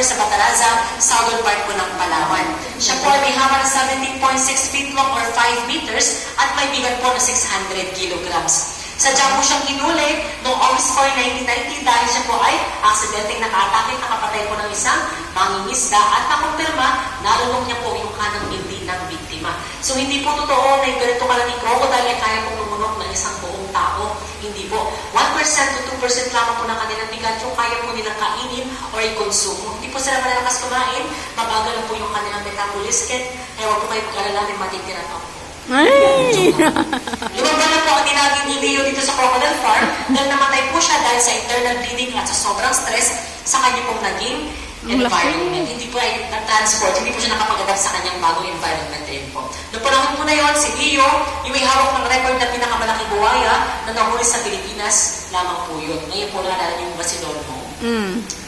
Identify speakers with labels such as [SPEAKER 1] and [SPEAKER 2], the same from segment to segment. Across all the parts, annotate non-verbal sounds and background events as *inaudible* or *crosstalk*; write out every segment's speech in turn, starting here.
[SPEAKER 1] River sa Bataraza, southern part po ng Palawan. Siya po ay may haba ng 17.6 feet long or 5 meters at may bigat po na 600 kilograms. Sadya po siyang hinuli noong August 4, 1990 dahil siya po ay aksidenteng nakaatake at nakapatay po ng isang mangingisda at nakumpirma nalunok niya po yung kanang binti ng biktima. So hindi po totoo na yung ganito kalaking crocodile ay kaya pong lumunok ng isang buong tao. Hindi po. 1% to 2% lamang po ng kanilang bigat yung kaya po nilang kainin or i-consume. Hindi po sila malalakas kumain, mabagal na po yung kanilang metabolism, kaya huwag po kayo pag-alala, may matitira pa po.
[SPEAKER 2] Ay!
[SPEAKER 1] Na po ang tinagin ni Leo dito sa Crocodile Farm dahil namatay po siya dahil sa internal bleeding at sa sobrang stress sa kanya pong naging
[SPEAKER 2] Ang laki.
[SPEAKER 1] environment. Hindi po ay na-transport, hindi po siya nakapag-adapt sa kanyang bagong environment din po. Noong panahon po na yon, si Leo, yung may hawak ng record na pinakamalaking buwaya na nahuli sa Pilipinas, lamang po yun. Ngayon po naalala niyo ba si Lolo?
[SPEAKER 2] Mm.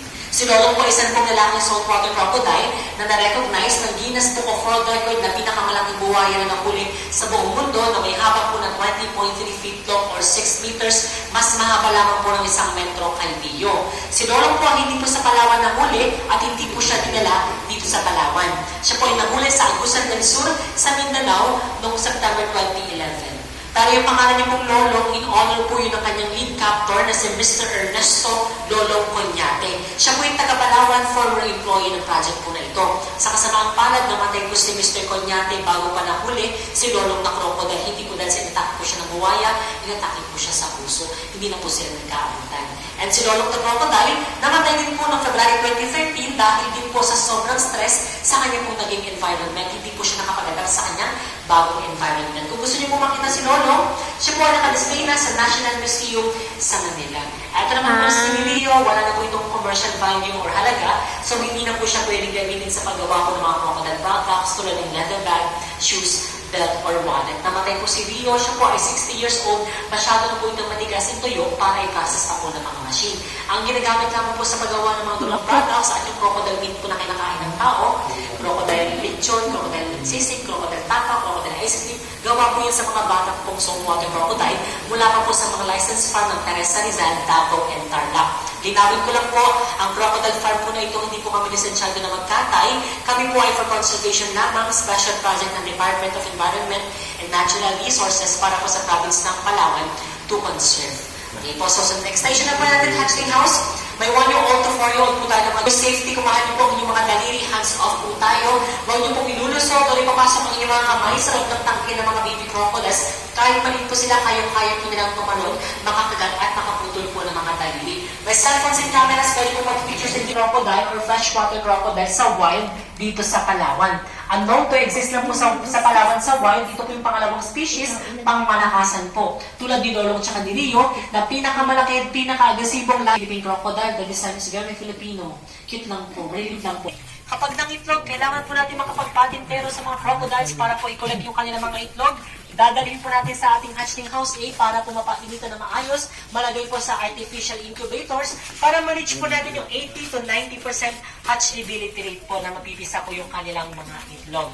[SPEAKER 1] Si Lolo po isang pong lalaking saltwater crocodile na na-recognize ng Guinness Book of World Record na pinakamalaking buhaya na nahuli sa buong mundo na may haba po ng 20.3 feet long or 6 meters, mas mahaba lamang po ng isang metro Leo. Si Lolo po ang hindi po sa Palawan nahuli at hindi po siya dinala dito sa Palawan. Siya po ay nahuli sa Agusan del Sur sa Mindanao noong September 2011. Pero yung pangalan niya pong Lolo, in honor po yun ng kanyang lead captor na si Mr. Ernesto Lolo Conyate. Siya po yung taga-Palawan, former employee ng project po na ito. Sa kasamaang palad, namatay po si Mr. Conyate bago pa nahuli si Lolong na crocodile. Hindi po dahil sinatake po siya ng buwaya, inatake po siya sa puso. Hindi na po sila nagkaabutan. And si Lolong the crocodile, namatay din po noong February 2013 dahil din po sa sobrang stress sa kanyang po naging environment. Hindi po siya nakapag-adapt sa kanyang bagong environment. Kung gusto niyo po makita si Lolo, siya po ay nakadisplay na sa National Museum sa Manila. Ito naman po
[SPEAKER 2] Ah.
[SPEAKER 1] si Leo, wala na po itong commercial value or halaga, so hindi na po siya pwedeng gamitin sa paggawa ko ng mga crocodile backpacks tulad ng leather bag, shoes, belt, or wallet. Namatay po si Leo, siya po ay 60 years old, masyado na po itong matigas yung tuyo para i-process pa po ng mga machine. Ang ginagamit lamang po sa paggawa ng mga tulong products at yung crocodile meat po na kinakain ng tao, crocodile lechon, crocodile sisig, crocodile crocodile ice cream, gawa po yun sa mga batang pong saltwater crocodile mula pa po sa mga licensed farm ng Teresa Rizal, Davao, and Tarlac. Linawin ko lang po, ang crocodile farm po na ito, hindi po kami lisensyado na magkatay. Kami po ay for conservation lamang, special project ng Department of Environment and Natural Resources para po sa province ng Palawan to conserve. Okay po, so sa next station na po natin, hatchling house. May 1-year-old to 4-year-old po tayo naman. Safety, kumahan niyo po ang inyong mga daliri, hands off po tayo. Huwag niyo pong ilulusot o ipapasok ang inyong mga kamay sa loob ng tangke ng mga baby crocodiles. Kahit maliit po sila, kayang-kaya po nilang tumalon, makakagat at makaputol po ng mga daliri. May cellphones and cameras, pwede po mag-pictures ng crocodile or freshwater crocodile sa wild dito sa Palawan. Unknown to exist lang po sa, sa Palawan sa wild, ito po yung pangalawang species, pangmalakasan po. Tulad ni Lolong tsaka ni Rio, na pinakamalaki at pinaka-agresibong lang Philippine crocodile, the design is very Filipino. Cute lang po, relief lang po. Kapag nangitlog, kailangan po natin makapagpatintero sa mga crocodiles para po i-collect yung kanilang mga itlog. Dadalhin po natin sa ating hatchling house A para po mapainitan na maayos. Malagay po sa artificial incubators para ma-reach po natin yung 80 to 90% hatchability rate po na mapipisa po yung kanilang mga itlog.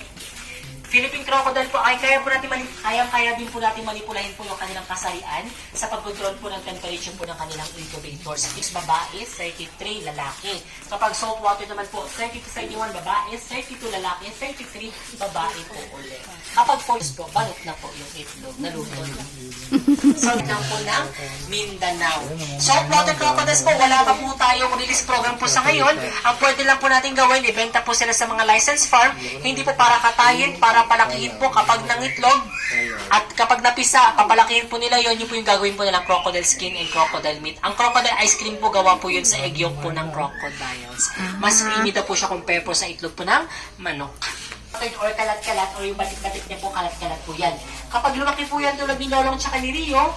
[SPEAKER 1] Philippine crocodile po ay kaya po natin mani- kaya kaya din po natin manipulahin po yung kanilang kasarian sa pagkontrol po ng temperature po ng kanilang incubators. Six babae, 33 lalaki. Kapag saltwater naman po, 30 to 31 babae, 32 lalaki, 33 babae po ulit. Kapag force po, balot na po yung itlog, naluto na. So, lang *laughs* po ng Mindanao. Saltwater crocodiles po, wala pa po tayong release program po sa ngayon. Ang pwede lang po natin gawin, ibenta po sila sa mga licensed farm. Hindi po para katayin, para palakihin po kapag nangitlog. At kapag napisa, papalakihin po nila yon yun po yung gagawin po nilang crocodile skin and crocodile meat. Ang crocodile ice cream po, gawa po yun sa egg yolk po ng crocodiles. Mas creamy daw po siya compare po sa itlog po ng manok or kalat-kalat or yung batik-batik niya po kalat-kalat po yan. Kapag lumaki po yan tulad ni Lolong tsaka ni Rio,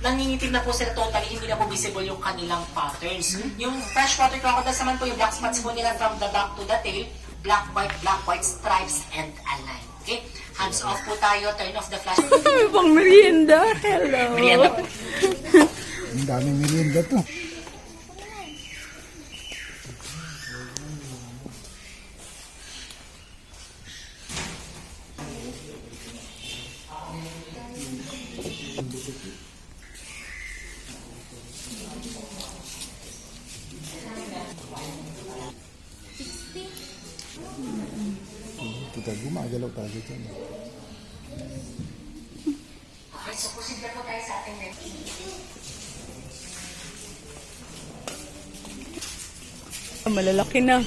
[SPEAKER 1] nangingitim na po sila totally, hindi na po visible yung kanilang patterns. Yung freshwater crocodiles naman po, yung black spots po nila from the back to the tail, black, white, black, white stripes, and a line. Okay? Hands off po tayo, turn off the flash. *laughs*
[SPEAKER 2] Pang merienda. Hello.
[SPEAKER 1] Merienda po.
[SPEAKER 3] Ang daming merienda to. Gumagalaw tayo dyan.
[SPEAKER 1] Okay, so proceed na po tayo sa ating next.
[SPEAKER 2] Malalaki na.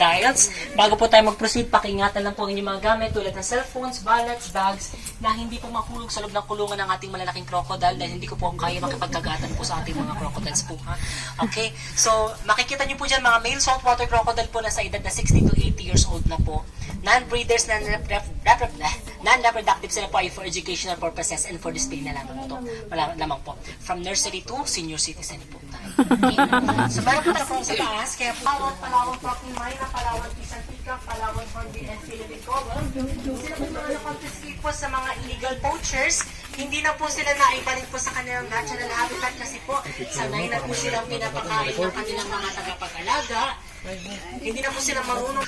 [SPEAKER 1] dials. Bago po tayo mag-proceed, pakiingatan lang po ang inyong mga gamit tulad ng cellphones, wallets, bags na hindi po makulog sa loob ng kulungan ng ating malalaking crocodile dahil hindi ko po kaya makipagkagatan po sa ating mga crocodiles po. Ha? Okay? So, makikita niyo po dyan mga male saltwater crocodile po na sa edad na 60 to 80 years old na po. Non-breeders, non-reproductive non-reproductive sila po ay for educational purposes and for display na lamang po. Wala lamang po. From nursery to senior citizen po tayo. Okay? *laughs* so, meron po tayo sa taas. Kaya Palawan, Palawan, Fucking Mayna, Palawan, Pisan Pika, Palawan, Hornbill, and Philippine Cobra. Sila po mga nakonfiscate po sa mga illegal poachers. Hindi na po sila naibalik po sa kanilang natural habitat kasi po sanay na po silang pinapakain ng kanilang mga tagapag-alaga. Hindi na po sila marunong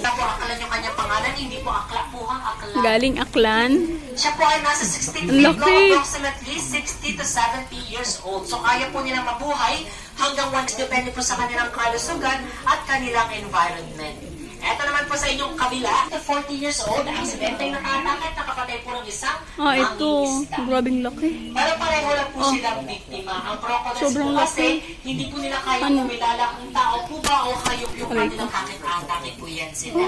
[SPEAKER 1] Tapo, akala nyo kanyang pangalan, hindi po akla po ha, akla.
[SPEAKER 2] Galing Aklan.
[SPEAKER 1] Siya po ay nasa 16
[SPEAKER 2] Ang
[SPEAKER 1] feet
[SPEAKER 2] laki.
[SPEAKER 1] long, approximately 60 to 70 years old. So kaya po nilang mabuhay hanggang once depende po sa kanilang kalusugan at kanilang environment. Ito naman po sa inyong kabila, to 40 years old, aksidente nakatakit, nakapatay po ng isang
[SPEAKER 2] Ah, ito.
[SPEAKER 1] mangingisda.
[SPEAKER 2] Grabing laki.
[SPEAKER 1] Pero pareho lang po silang biktima. Ang crocodiles
[SPEAKER 2] Sobrang
[SPEAKER 1] po kasi, hindi po nila kaya
[SPEAKER 2] Ano?
[SPEAKER 1] kumilala kung tao po ba o hayop yung
[SPEAKER 2] Aray
[SPEAKER 1] kanilang kakit-atake po yan sila.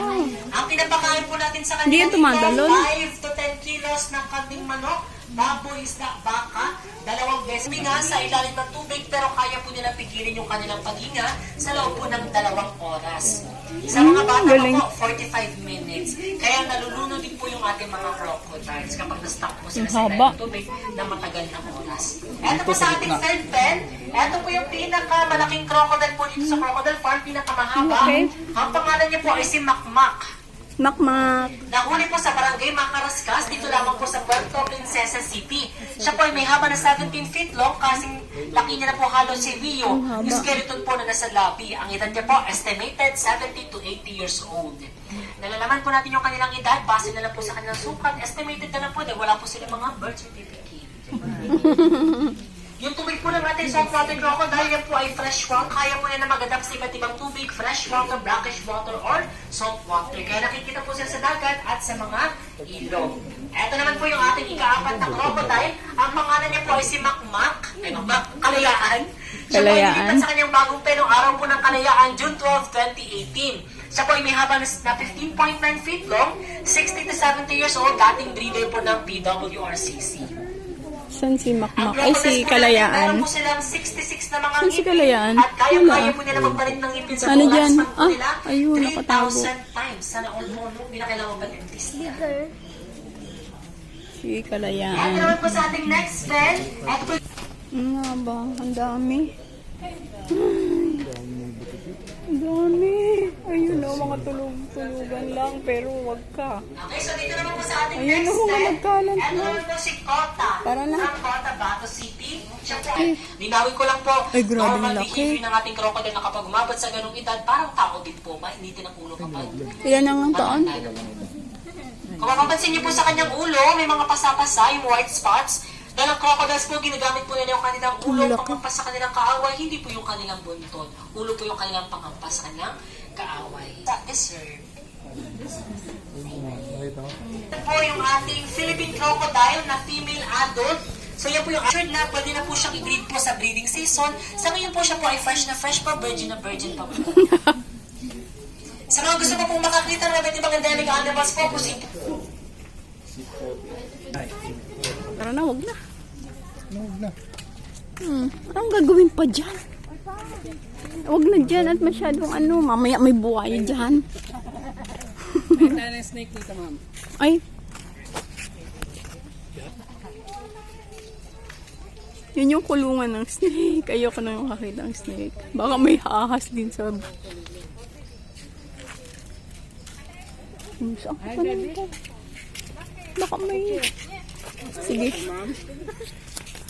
[SPEAKER 1] Ang pinapakain po natin sa
[SPEAKER 2] Hindi
[SPEAKER 1] kanila
[SPEAKER 2] yan tumadalon.
[SPEAKER 1] 5 to 10 kilos ng kanding manok, baboy, isda, baka, beses huminga sa ilalim ng tubig pero kaya po nila pigilin yung kanilang paghinga sa loob po ng dalawang oras. Sa mga bata
[SPEAKER 2] Hmm, galing.
[SPEAKER 1] po, 45 minutes. Kaya naluluno din po yung ating mga crocodiles kapag na-stuck po sila sa ilalim ng tubig na matagal na oras. Ito po sa ating third pen, ito po yung pinakamalaking crocodile po dito sa crocodile farm, pinakamahaba.
[SPEAKER 2] Okay.
[SPEAKER 1] Ang pangalan niya po ay si Makmak.
[SPEAKER 2] Makmak.
[SPEAKER 1] Nahuli po sa barangay Macarascas, dito lamang po sa Puerto Princesa City. Siya po ay may haba na 17 feet long, kasing laki niya na po halos si Rio, yung skeleton po na nasa labi. Ang edad niya po, estimated 70 to 80 years old. Nalalaman po natin yung kanilang edad, base na lang po sa kanilang sukat, estimated na lang po dahil wala po sila mga birth certificate. Yung tubig po ng ating saltwater crocodile, yan po ay fresh water. Kaya po yan na mag-adapt sa iba't ibang tubig, fresh water, brackish water, or salt water. Kaya nakikita po sila sa dagat at sa mga ilog. Ito naman po yung ating ika-apat na crocodile. Ang pangalan niya po ay si Makmak. Ay, Makmak, Kalayaan. Siya po ay
[SPEAKER 2] Kalayaan.
[SPEAKER 1] sa kanyang bagong penong araw po ng Kalayaan, June 12, 2018. Siya po ay may haba na na 15.9 feet long, 60 to 70 years old, dating breeder po ng PWRCC.
[SPEAKER 2] San si Makmak? Ay, si
[SPEAKER 1] natin, Meron
[SPEAKER 2] Kalayaan.
[SPEAKER 1] po silang 66 na mga
[SPEAKER 2] Saan si. Kalayaan?
[SPEAKER 1] At kaya-kaya po nila magpalit ng ngipin sa
[SPEAKER 2] Ano dyan? Ah,
[SPEAKER 1] nila.
[SPEAKER 2] ayun, nakatago.
[SPEAKER 1] 3,000 times. Sana all po, no? Hindi na kailangan pa
[SPEAKER 2] Si
[SPEAKER 1] At
[SPEAKER 2] Kalayaan.
[SPEAKER 1] naman po sa ating next friend, at po
[SPEAKER 2] Ano nga ba? Ang dami. Ang dami. Ayun o, mga tulog-tulugan lang. Pero wag ka.
[SPEAKER 1] Okay, so dito naman po sa ating
[SPEAKER 2] Ayun,
[SPEAKER 1] next
[SPEAKER 2] oh, mga
[SPEAKER 1] friend.
[SPEAKER 2] nagkalat
[SPEAKER 1] Ito
[SPEAKER 2] na.
[SPEAKER 1] naman po si Kota.
[SPEAKER 2] Para na.
[SPEAKER 1] From Kota, Bato City. Siya po ay, linawin ko lang po,
[SPEAKER 2] Ay, grabe,
[SPEAKER 1] normal
[SPEAKER 2] laki.
[SPEAKER 1] behavior ng ating crocodile na kapag umabot sa ganung edad, parang tao din po ba? Hindi din ang ulo kapag
[SPEAKER 2] Ilan ang taon?
[SPEAKER 1] Kung mapapansin niyo po sa kanyang ulo, may mga pasapasa, yung white spots. Dahil ang crocodiles po, ginagamit po nila yung kanilang ulo
[SPEAKER 2] laki.
[SPEAKER 1] panghampas sa kanilang kaaway, hindi po yung kanilang buntot. Ulo po yung kanilang panghampas sa kanilang kaaway. Sa deserve. Ito po yung ating Philippine crocodile na female adult. So yan po yung assured na pwede na po siyang i-breed po sa breeding season. Sa ngayon po siya po ay fresh na fresh pa, virgin na virgin pa po. *laughs* Sa mga gusto po pong makakita ng iba't ibang endemic animals po, proceed
[SPEAKER 2] Tara na, wag na.
[SPEAKER 3] Huwag na.
[SPEAKER 2] Hmm, anong gagawin pa dyan? Wag na dyan at masyadong ano, mamaya may buhay dyan.
[SPEAKER 4] May snake dito, ma'am.
[SPEAKER 2] Ay. Yun yung kulungan ng snake. Ayoko na makakita ng snake. Baka may ahas din sa... Saan ka pa nito? Baka may... Sige.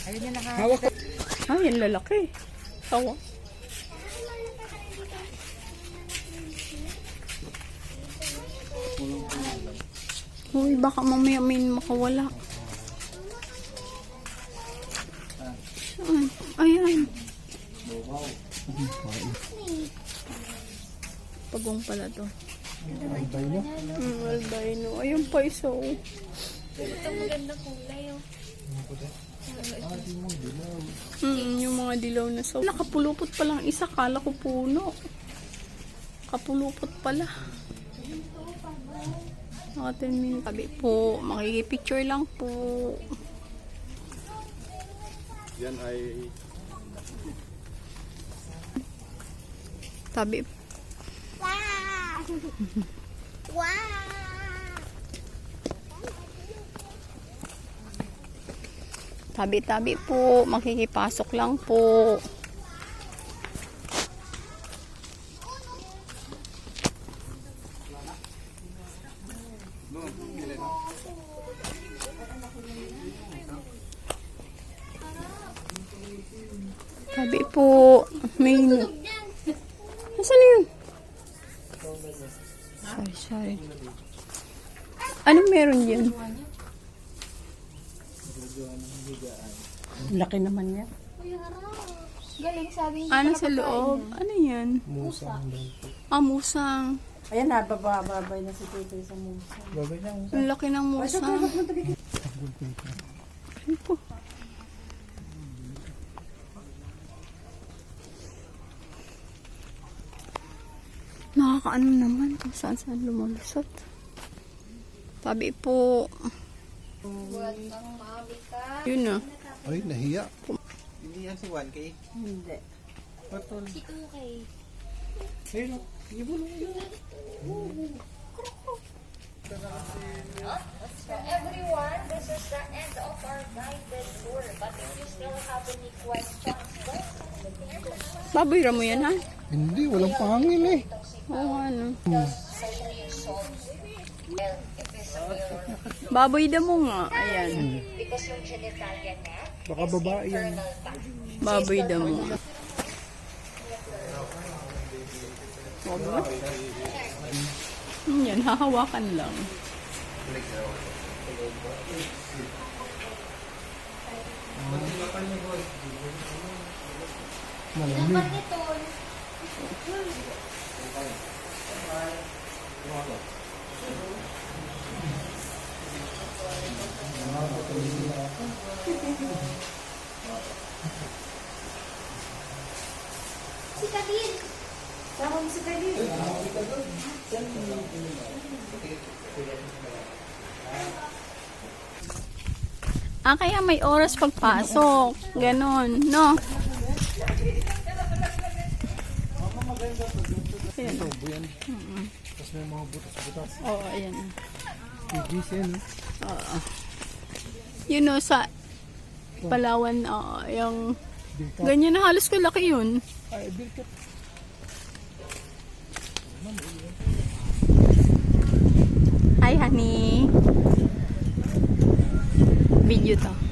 [SPEAKER 2] Ayun yung naka...
[SPEAKER 4] Hawak ko.
[SPEAKER 2] Ay, ang lalaki. Tawa. Uy, baka mamaya may makawala. Ay, ayan. Pagong pala to.
[SPEAKER 3] Albino?
[SPEAKER 2] Mm, albino. Ayan pa isa oh. Mm, yung mga dilaw na sa... Nakapulupot pa lang isa. Kala ko puno. Kapulupot pala. Mga 10 minutes. Sabi po, makikipicture lang po.
[SPEAKER 3] Yan ay
[SPEAKER 2] Sabi,
[SPEAKER 5] Wow! *laughs* wow!
[SPEAKER 2] Tabi-tabi po, makikipasok lang po. Tabi po, may... Nasaan na yun? Sorry, sorry. Anong meron dyan?
[SPEAKER 6] Laki naman niya.
[SPEAKER 5] Galing sabi niya.
[SPEAKER 2] Ano sa loob? Ano yan?
[SPEAKER 3] musang.
[SPEAKER 2] Ah, musang.
[SPEAKER 6] Ayan na, na si Titoy sa musa.
[SPEAKER 3] Babay na musang.
[SPEAKER 2] Ang laki ng musang. Ano po? Nakakaano naman kung saan saan lumulusot. Sabi po,
[SPEAKER 5] Buwan kang mami ka.
[SPEAKER 2] yun na.
[SPEAKER 3] Ay, nahiya.
[SPEAKER 7] Hindi yan si 1K.
[SPEAKER 6] Hindi.
[SPEAKER 5] Si Tukay. For everyone, this is the end of our guided tour. But if you still have any questions,
[SPEAKER 2] Baboy mo yan ha?
[SPEAKER 3] Hindi, walang pangil eh.
[SPEAKER 2] Oo ano.
[SPEAKER 5] mirror.
[SPEAKER 2] Baboy da mo nga. Ayan.
[SPEAKER 5] Because yung genitalia niya
[SPEAKER 3] Baka babae yan.
[SPEAKER 2] Baboy da mo. Wag ba? Hmm, Yan, hahawakan lang.
[SPEAKER 3] Malamig.
[SPEAKER 5] Si Kadir.
[SPEAKER 2] Ah, kaya may oras pagpasok. Ganon, no? Ayan.
[SPEAKER 3] Tapos may mga butas-butas.
[SPEAKER 2] Oo, ayan.
[SPEAKER 3] Tigis yan eh.
[SPEAKER 2] Yun know, sa Palawan, oo, yung ganyan na halos kalaki yun.
[SPEAKER 3] Ay.
[SPEAKER 2] Hi, honey. Video to.